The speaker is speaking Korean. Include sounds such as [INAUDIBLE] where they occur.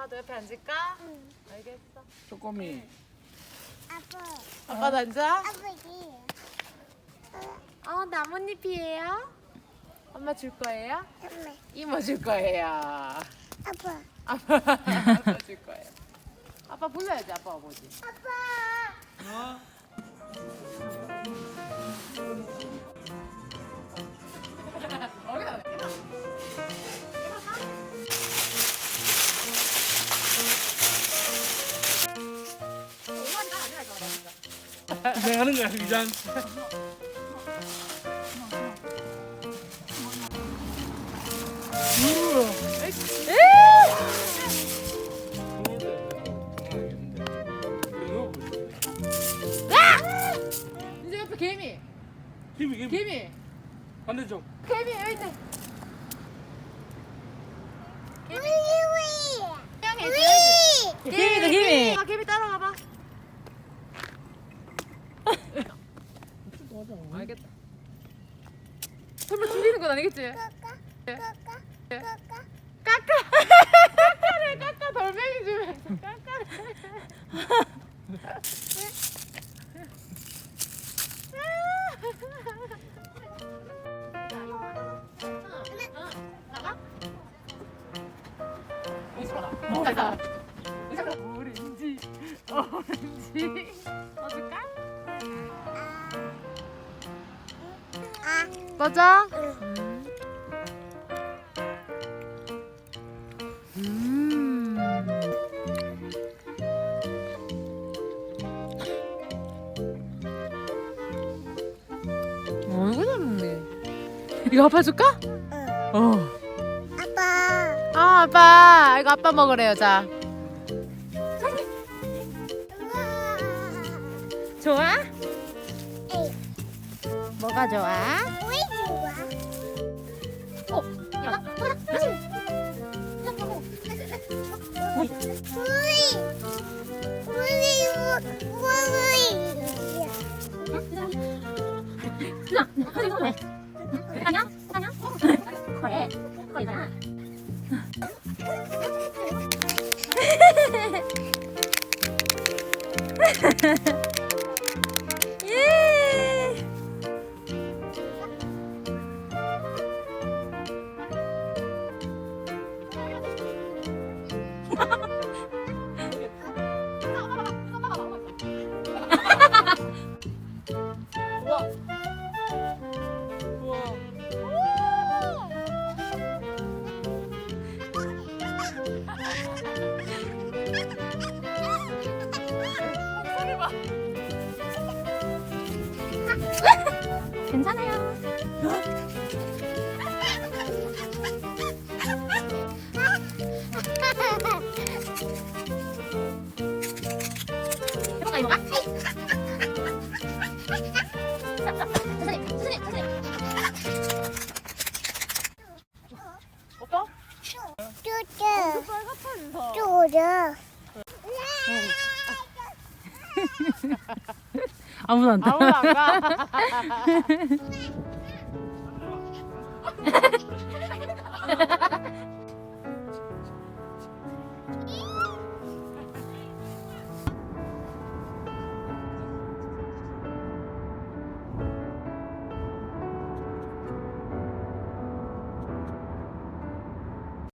엄마도 옆에 앉을까? 응. 알겠어. 쪼꼬미 아빠. 아빠도 앉아. 아버지. 어, 나뭇잎이에요? 엄마 줄 거예요? 엄마. 이모 줄 거예요. 아빠. 아빠 줄 거예요. 아빠 불러야지, 아빠가 뭐지? 아빠. 고생하는 거야 위장 이제 옆에 개미. 힘이 힘이 개미. 반대쪽 개미 여기 있네. 우리 우리. 형이 우리. 개미다 개미. 아 개미 따라가봐. 알겠다. 죽이는 건 아니겠지? 까까. 까까. 까까. 까까. 까까를 까까 돌멩이 주면서. 나가. 오렌지, 오렌지. 어떨까? 아. 맞아. 음. 어이구 잘 먹네. 이거 아빠 줄까? 응. 어. 아빠. 아 아빠 이거 아빠 먹으래요 자. 우와. 좋아? 에이. 뭐가 좋아? 왜 좋아? 어. 야, 우리. 우리. 우리. 우와 우와 [LAUGHS] [LAUGHS] 괜찮아요. [LAUGHS] 쪼쪼. 쪼쪼. 아무도 안 아무도 안 가.